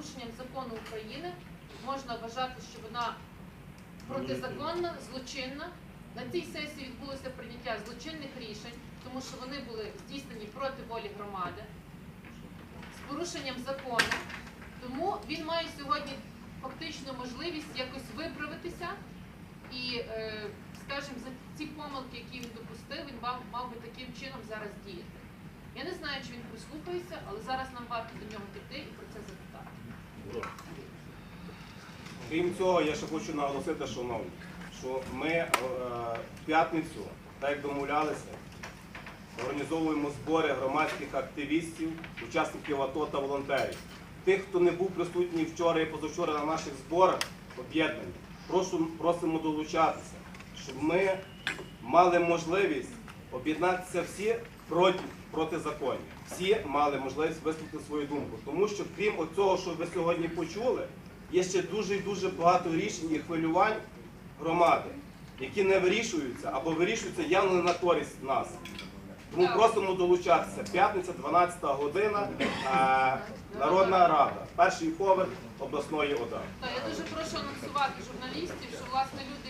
порушенням закону України можна вважати, що вона протизаконна, злочинна. На цій сесії відбулося прийняття злочинних рішень, тому що вони були здійснені проти волі громади з порушенням закону. Тому він має сьогодні фактично можливість якось виправитися і, е, скажімо, за ці помилки, які він допустив, він мав би таким чином зараз діяти. Я не знаю, чи він прислухається, але зараз нам варто до нього піти і про це запитати. Крім цього, я ще хочу наголосити, шановні, що ми е, в п'ятницю, так як домовлялися, організовуємо збори громадських активістів, учасників АТО та волонтерів. Тих, хто не був присутній вчора і позавчора на наших зборах об'єднані, просимо долучатися, щоб ми мали можливість об'єднатися всі проти протизаконня. Всі мали можливість висловити свою думку. Тому що крім цього, що ви сьогодні почули, є ще дуже і дуже багато рішень і хвилювань громади, які не вирішуються або вирішуються явно не на користь нас. Тому просимо долучатися. П'ятниця, 12 година, е, Народна Рада, перший поверх обласної ОДА. Я дуже прошу анонсувати журналістів, що власне люди,